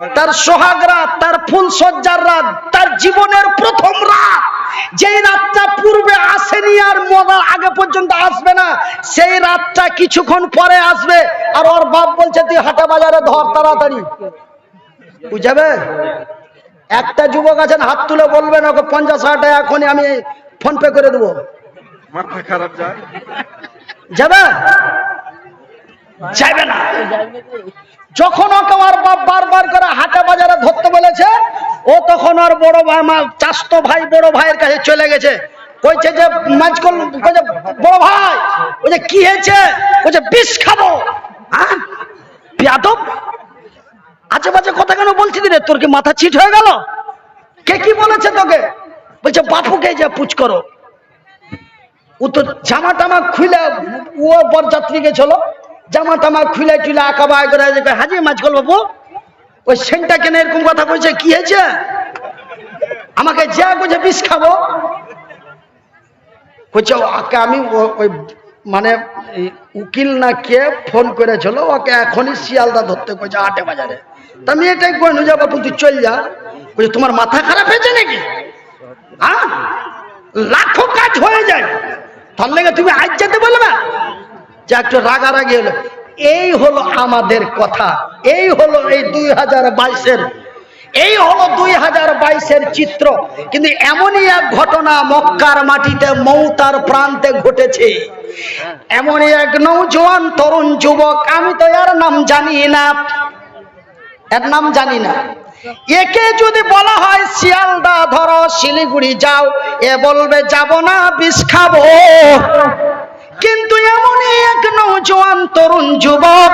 তার সোহাগ রাত তার ফুল সজ্জার রাত তার জীবনের প্রথম রাত যেই রাতটা পূর্বে আসেনি আর মজার আগে পর্যন্ত আসবে না সেই রাতটা কিছুক্ষণ পরে আসবে। আর ওর বাপ বলছে তুই হাটে বাজারে ধর তাড়াতাড়ি। বুঝাবে? একটা যুবক আছেন হাত তুলে বলবেন ওকে পঞ্চাশ হাজার টাকা এখনই আমি ফোন পে করে দেবো। মাথা খারাপ যায় যাবে? যাবে না। যখন ওকে ওর বাপ বারবার করে হাটে বাজারে ধরতে বলেছে ও তখন ওর বড় ভাই আমার চাস্তো ভাই বড় ভাইয়ের কাছে চলে গেছে। কইছে যে মাঝকল কইছে বড় ভাই বলছে কি হয়েছে? বলছে বিষ খাব। হ্যাঁ বিয়াদব! আজে বাজে কথা কেন বলছিস রে? তোর কি মাথা চিট হয়ে গেল? কে কি বলেছে তোকে? বলছে বাপুকে যে পুচ করো। ও তো জামা টামা খুলে ও বরযাত্রী গেছিল জামা টামা খুলে টুলে আঁকা বাই করে হাজি মাঝকল বাবু ওই সেন্টটা কেন এরকম কথা কইছে কি হয়েছে? আমাকে যা কইছে বিষ খাব। কইছে ওকে আমি ওই মানে উকিল না কে ফোন করেছিল, ওকে এখনই শিয়ালদা ধরতে কইছে আটে বাজারে। তা আমি এটাই কইনু যা বাপু, তুই চল যা। কইছে তোমার মাথা খারাপ হয়েছে নাকি? হ্যাঁ লাখো কাজ হয়ে যায়। তার লেগে তুমি আজ যেতে বলবে যে একটু রাগারাগি হলো, এই হলো আমাদের কথা, এই হলো এই দুই হাজার বাইশের, এই হলো দুই হাজার বাইশের চিত্র, কিন্তু এমনই এক ঘটনা মক্কার মাটিতে মৌতার প্রান্তে ঘটেছে। এমনই এক নৌজওয়ান তরুণ যুবক, আমি তো এর নাম জানি না, এর নাম জানি না। একে যদি বলা হয়, শিয়ালদা ধরো, শিলিগুড়ি যাও এ বলবে, যাব না, বিষ খাব। কিন্তু এমন এক নৌজওয়ান তরুণ যুবক,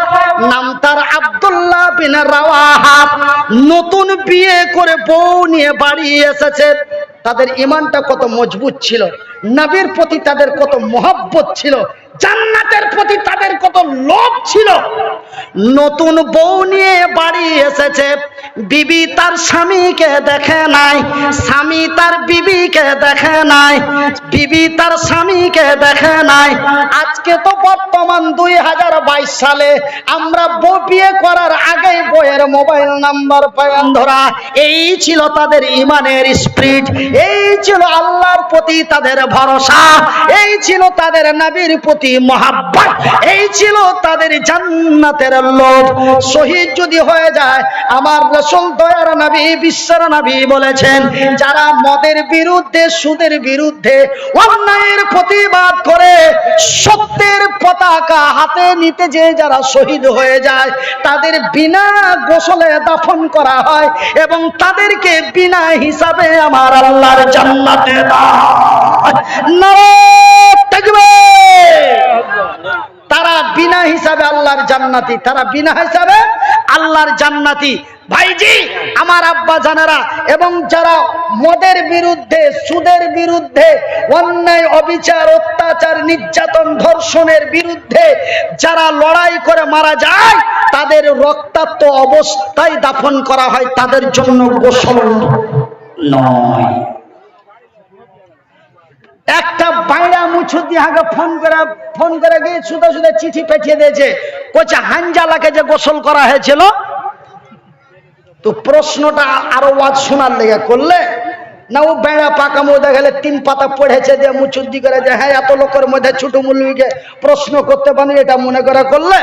নাম তার আব্দুল্লাহ বিন রাওয়াহাব নতুন বিয়ে করে বউ নিয়ে বাড়ি এসেছে। তাদের ইমানটা কত মজবুত ছিল। নবীর প্রতি তাদের কত মহব্বত ছিল, জান্নাতের প্রতি তাদের কত লোভ ছিল। নতুন বউ নিয়ে বাড়ি এসেছে, বিবি তার স্বামীকে দেখে নাই, স্বামী তার বিবিকে দেখে নাই, বিবি তার স্বামীকে দেখে নাই। আজকে তো বর্তমান দুই হাজার বাইশ সালে আমরা বউ বিয়ে করার আগে বইয়ের মোবাইল নাম্বার পায়ন ধরা, এই ছিল তাদের ইমানের স্পিরিট এই ছিল আল্লাহর প্রতি তাদের ভরসা। এই ছিল তাদের নবীর প্রতি মহাব্বত। এই ছিল তাদের জান্নাতের লোভ। শহীদ যদি হয়ে যায়, আমার রসুল দয়ার নবী, বিশ্বের নবী বলেছেন, যারা মদের বিরুদ্ধে, সুদের বিরুদ্ধে অন্যায়ের প্রতিবাদ করে, সত্যের পতাকা হাতে নিতে যে যারা শহীদ হয়ে যায়, তাদের বিনা গোসলে দাফন করা হয় এবং তাদেরকে বিনা হিসাবে আমার আল্লাহর জান্নাতে তাকবীর তারা বিনা হিসাবে আল্লাহর জান্নাতি, তারা বিনা হিসাবে আল্লাহর জান্নাতি। ভাইজি, আমার আব্বা জানারা, এবং যারা মদের বিরুদ্ধে, সুদের বিরুদ্ধে, অন্যায়, অবিচার, অত্যাচার, নির্যাতন, ধর্ষণের বিরুদ্ধে যারা লড়াই করে মারা যায়, তাদের রক্তাক্ত অবস্থায় দাফন করা হয়, তাদের জন্য গোসল নয়। একটা বাইরা মুছু আগে ফোন করে ফোন করে গিয়ে সুদা সুদা চিঠি পাঠিয়ে দিয়েছে। কোচে হাঞ্জালাকে যে গোসল করা হয়েছিল, তো প্রশ্নটা আরও ওয়াজ শোনার লেগে করলে, না ও বেড়া পাকা মধ্যে গেলে তিন পাতা পড়েছে যে মুচুদ্দি করে যে হ্যাঁ এত লোকের মধ্যে ছোট মুলবিকে প্রশ্ন করতে পারি এটা মনে করে করলে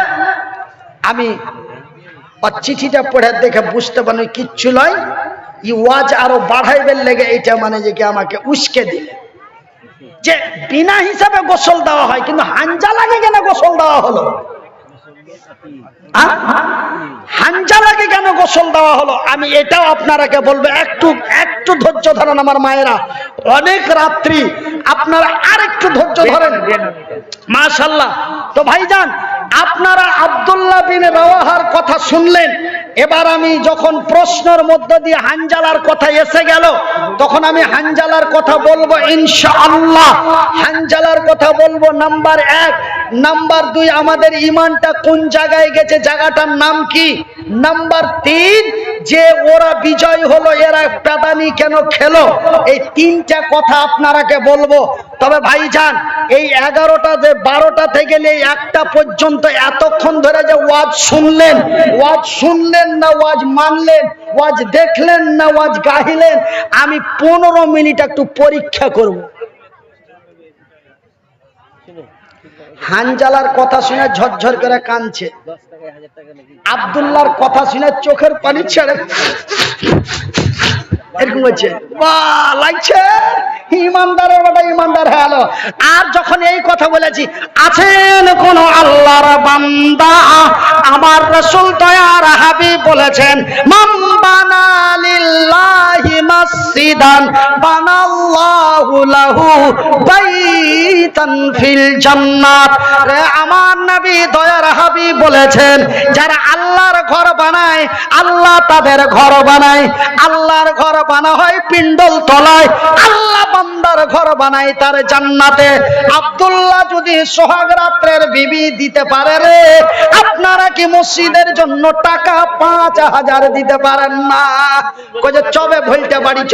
আমি বা চিঠিটা পড়ে দেখে বুঝতে পারি কিচ্ছু নয়। ই ওয়াজ আরও বাড়াইবের লেগে এটা মানে যে কি আমাকে উস্কে দিলে। যে বিনা হিসাবে গোসল দেওয়া হয়, কিন্তু হাঞ্জালাকে কেন গোসল দেওয়া হলো? আহ? হাঞ্জালাকে কেন গোসল দেওয়া হলো? আমি এটাও আপনারাকে বলব, একটু একটু ধৈর্য ধরেন আমার মায়েরা। অনেক রাত্রি আপনারা আর একটু ধৈর্য ধরেন। মাশাল্লাহ। তো ভাইজান, আপনারা আব্দুল্লাহ বিন রাওয়াহার কথা শুনলেন এবার আমি যখন প্রশ্নের মধ্য দিয়ে হানজালার কথা এসে গেল, তখন আমি হানজালার কথা বলব ইনশাআল্লাহ। হানজালার কথা বলব নাম্বার এক। নাম্বার দুই, আমাদের ইমানটা কোন জায়গায় গেছে, জায়গাটার নাম কি? নাম্বার তিন, যে ওরা বিজয় হলো, এরা পেদানি কেন খেলো? এই তিনটা কথা আপনারাকে বলব। তবে ভাইজান, এই এগারোটা যে বারোটা থেকে নিয়ে একটা পর্যন্ত এতক্ষণ ধরে যে ওয়াজ শুনলেন ওয়াজ শুনলেন না, ওয়াজ মানলেন, ওয়াজ দেখলেন না, ওয়াজ গাহিলেন, আমি পনেরো মিনিট একটু পরীক্ষা করব। হানজালার কথা শুনে ঝরঝর করে কাঁদছে। আবদুল্লাহর কথা শুনে চোখের পানি ছেড়ে এরকম হচ্ছে লাগছে। ইমানদার হয়ে গেলো। আর যখন এই কথা বলেছি, আছেন কোন আল্লাহর বান্দা? আমার রসুল হাবিব বলেছেন মাম বানালিল্লাহি লিল্লাহি মাসজিদান বানাল্লাহু লাহু বাইতান ফিল জান্নাত। রে আমার নবী দয়ার বলেছেন, যারা আল্লাহর ঘর বানায়, আল্লাহ তাদের ঘর বানায়। আল্লাহর ঘর বানা হয় পিণ্ডল তলায়, আল্লাহ বান্দার ঘর বানায় তার জান্নাতে। আব্দুল্লাহ যদি সোহাগ রাত্রের বিবি দিতে পারে রে, আপনারা কি মসজিদের জন্য টাকা পাঁচ হাজার দিতে পারেন না? কয়ে চবে ভইলটা বাড়ি চ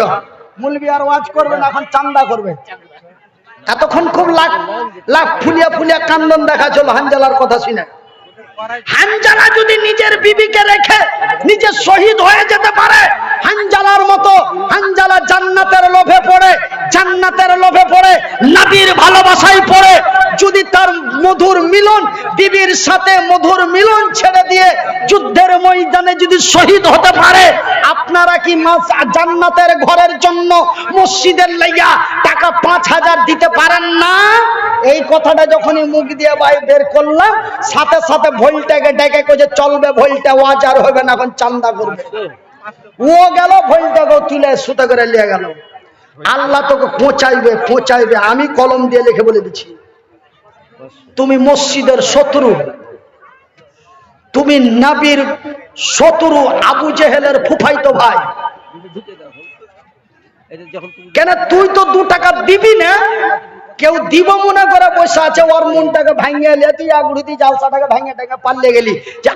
মুলবি আর ওয়াজ করবে না, এখন চান্দা করবে। এতক্ষণ খুব লাখ লাখ ফুলিয়া ফুলিয়া কান্দন দেখাচ্ছিল হানজালার কথা শুনে। হানজালা যদি নিজের বিবিকে রেখে নিজে শহীদ হয়ে যেতে পারে, হানজালার মতো, হানজালা জান্নাতের লোভে পড়ে, জান্নাতের লোভে পড়ে, নাবির ভালোবাসায় পড়ে যদি তার মধুর মিলন, বিবির সাথে মধুর মিলন ছেড়ে দিয়ে যুদ্ধের ময়দানে যদি শহীদ হতে পারে, আপনারা কি মাস জান্নাতের ঘরের জন্য মসজিদের লাইয়া টাকা পাঁচ হাজার দিতে পারেন না? এই কথাটা যখনই মুখ দিয়ে বাই বের করলাম, সাথে সাথে ভোল্টাকে ডেকে কয়ে চলবে ভোল্টা, ওয়াজ আর হবে না, এখন চান্দা করবে। ও গেল ভোল্টাকে তুলে সুতে করে নিয়ে গেল। আল্লাহ তোকে পৌঁছাইবে পৌঁছাইবে, আমি কলম দিয়ে লিখে বলে দিচ্ছি। তুমি মসজিদের শত্রু। তুমি নাবির শত্রু আবু জেহেলের ফুফাইতো ভাই। কেন তুই তো দু টাকা দিবি না? কেউ দিব মনে করে বসে আছে, ওর মনটাকে ভাঙিয়ে এলে, তুই আগুড়ি জালসাটাকে ভাঙিয়ে টাকে পাল্লে গেলি। যে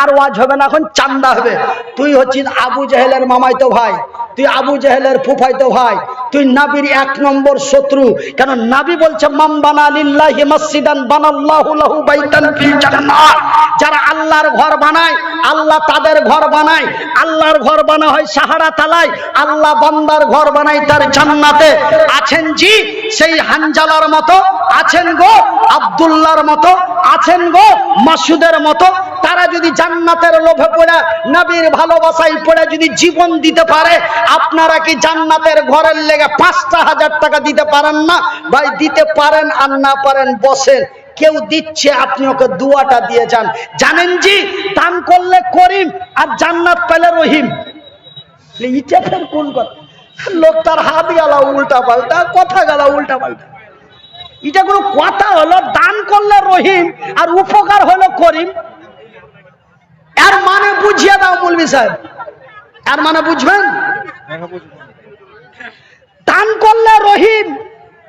আর ওয়াজ হবে না, এখন চান্দা হবে। তুই হচ্ছিস আবু জেহেলের মামাইতো ভাই, তুই আবু জেহেলের ফুফাইতো ভাই, তুই নাবির এক নম্বর শত্রু। কেন নাবি বলছে মাম বানা লিল্লাহি মসজিদান বানাল্লাহু লাহু বাইতান ফিল জান্নাত। যারা আল্লাহর ঘর বানায়, আল্লাহ তাদের ঘর বানায়। আল্লাহর ঘর বানা হয় সাহারা তালায় আল্লাহ বান্দার ঘর বানায় তার জান্নাতে। আছেন জি, সেই হানজালার মতো আছেন গো আব্দুল্লাহর মতো আছেন গো, মাসুদের মতো। তারা যদি জান্নাতের লোভে পড়ে, নবীর ভালোবাসায় পড়ে যদি জীবন দিতে পারে, আপনারা কি জান্নাতের ঘরের লেগে পাঁচটা হাজার টাকা দিতে পারেন না? ভাই, দিতে পারেন আর না পারেন, বসেন। কেউ দিচ্ছে, আপনি ওকে দুয়াটা দিয়ে যান। জানেন জি, দান করলে করিম আর জান্নাত পেলে রহিম। কোন কথা? লোকটার হাত গেল, উল্টা পাল্টা, কথা গেল, উল্টা পাল্টা। এটা কোনো কথা হলো, দান করলে রহিম আর উপকার হলো করিম? এর মানে বুঝিয়ে দাও মুলবি সাহেব। এর মানে বুঝবেন? দান করলে রহিম,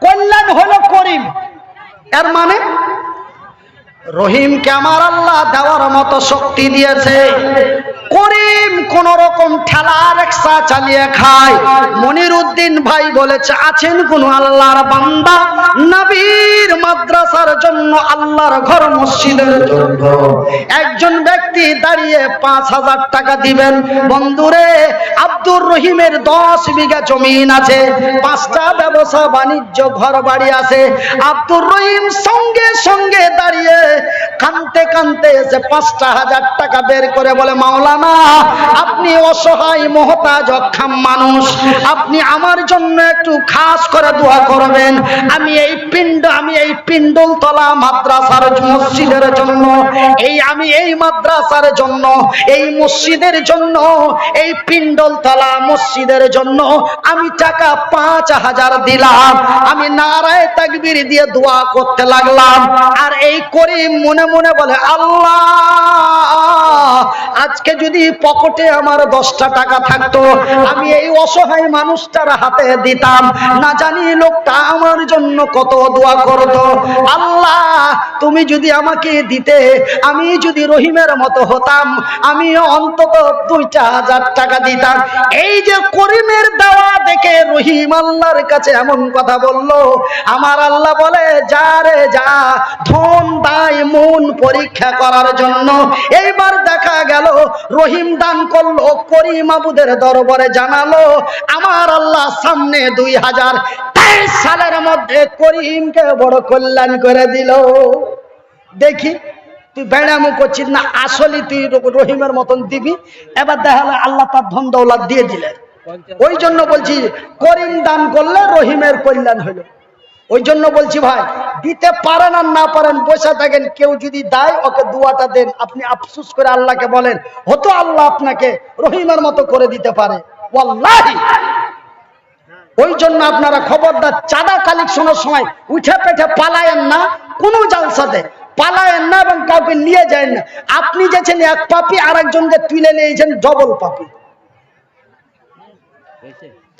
কল্যাণ হলো করিম। এর মানে? রহিমকে আমার আল্লাহ দেওয়ার মতো শক্তি দিয়েছে। করিম কোন রকম ঠেলা রিক্সা চালিয়ে খায়। মনির উদ্দিন ভাই বলেছে, আছেন কোন আল্লাহর বান্দা? নবীর মাদ্রাসার জন্য আল্লাহর ঘর মসজিদের জন্য। একজন ব্যক্তি দাঁড়িয়ে পাঁচ হাজার টাকা দিবেন। বন্ধুরে, আব্দুর রহিমের দশ বিঘা জমিন আছে, পাঁচটা ব্যবসা বাণিজ্য ঘর বাড়ি আছে। আব্দুর রহিম সঙ্গে সঙ্গে দাঁড়িয়ে কানতে কানতে এসে পাঁচটা হাজার টাকা বের করে বলে মাওলানা আপনি অসহায় মহতাজ, অক্ষম মানুষ। আপনি আমার জন্য একটু খাস করে দোয়া করবেন। আমি এই পিণ্ড, আমি এই পিণ্ডল তলা মাদ্রাসার মসজিদের জন্য, এই আমি এই মাদ্রাসার জন্য, এই মসজিদের জন্য, এই পিণ্ডল তলা মসজিদের জন্য আমি টাকা পাঁচ হাজার দিলাম। আমি নারায় তাকবির দিয়ে দোয়া করতে লাগলাম। আর এই করিম মনে মনে বলে, আল্লাহ, আজকে যদি পকেটে আমার দশ টাকা থাকতো, আমি এই অসহায় মানুষটার হাতে দিতাম। না জানি লোকটা আমার জন্য কত দোয়া করতো। আল্লাহ, তুমি যদি আমাকে দিতে, আমি যদি রহিমের মতো হতাম আমিও অন্তত দুইটা হাজার টাকা দিতাম। এই যে করিমের দেওয়া দেখে রহিম আল্লাহর কাছে এমন কথা বলল আমার আল্লাহ বলে যা রে যা। ধন দায় মন পরীক্ষা করার জন্য এইবার দেখা গেল রহিম দান করল করিম আবুদের দরবারে জানালো আমার আল্লাহ সামনে দুই হাজার তেইশ সালের মধ্যে করিমকে বড় কল্যাণ করে দিল। দেখি তুই বেড়ামো করছিস না আসলে তুই রহিমের মতন দিবি? এবার দেখালে আল্লাহ তার ধন দৌলত দিয়ে দিলেন। ওই জন্য বলছি করিম দান করলে রহিমের কল্যাণ হলো। ওই জন্য বলছি ভাই, দিতে পারেন আর না পারেন, বসে থাকেন, কেউ যদি দেয়, ওকে দুয়াটা দেন। আপনি আফসুস করে আল্লাহকে বলেন হতো আল্লাহ আপনাকে রহিমের মতো করে দিতে পারে। ওই জন্য আপনারা খবরদার, চাঁদা কালেকশনের সময় উঠে পেঠে পালায়েন না, কোনো জালসাতে। পালায়েন না এবং কাউকে নিয়ে যায় না। আপনি যেছেন এক পাপি আর একজনকে তুলে নিয়েছেন ডবল পাপি।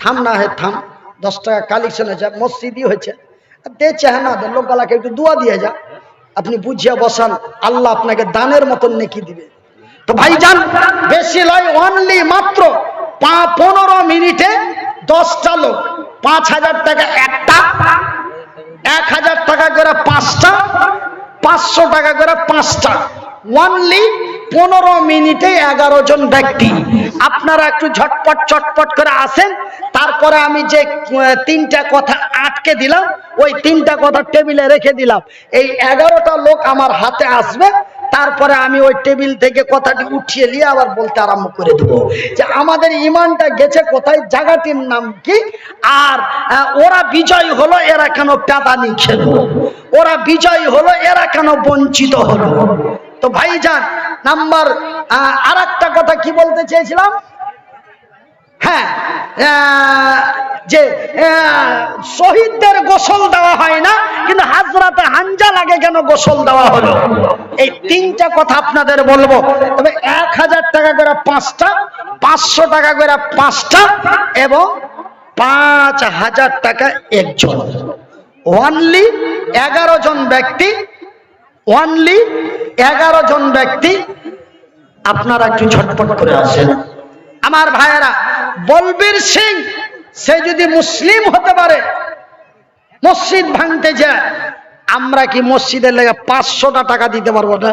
থাম না হে, থাম। দশ টাকা কালেকশন হয়েছে, মসজিদই হয়েছে। দে চাহে না? দে লোকগালাকে একটু দোয়া দিয়ে যা। আপনি বুঝিয়া বসান, আল্লাহ আপনাকে দানের মতন নেকি দিবে। তো ভাই যান বেশি লয় অনলি মাত্র পা- পনেরো মিনিটে দশটা লোক। পাঁচ হাজার টাকা একটা, এক হাজার টাকা করে পাঁচটা, পাঁচশো টাকা করে পাঁচটা। ওয়ানলি পনেরো মিনিটে এগারো জন ব্যক্তি। আপনারা একটু ঝটপট, চটপট করে আসেন। তারপরে আমি যে তিনটা কথা আটকে দিলাম, ওই তিনটা কথা টেবিলে রেখে দিলাম। এই এগারোটা লোক আমার হাতে আসবে, তারপরে আমি ওই টেবিল থেকে কথাটি উঠিয়ে নিয়ে আবার বলতে আরম্ভ করে দেবো। যে আমাদের ইমানটা গেছে কোথায় জায়গাটির নাম কি? আর ওরা বিজয় হলো, এরা কেন প্যাদানি খেলো? ওরা বিজয় হলো, এরা কেন বঞ্চিত হলো? তো ভাইজান, নাম্বার আর একটা কথা কি বলতে চেয়েছিলাম? হ্যাঁ যে শহীদদের তিনটা কথা আপনাদের বলব। তবে এক হাজার টাকা করে পাঁচটা, পাঁচশো টাকা করে পাঁচটা, এবং পাঁচ হাজার টাকা একজন। ওয়ানলি এগারো জন ব্যক্তি ওয়ানলি এগারো জন ব্যক্তি আপনারা একটু ছটপট করে আসেন। আমার ভাইয়েরা, বলবীর সিং, সে যদি মুসলিম হতে পারে, মসজিদ ভাঙতে যায়, আমরা কি মসজিদের লেগে পাঁচশোটা টাকা দিতে পারব না?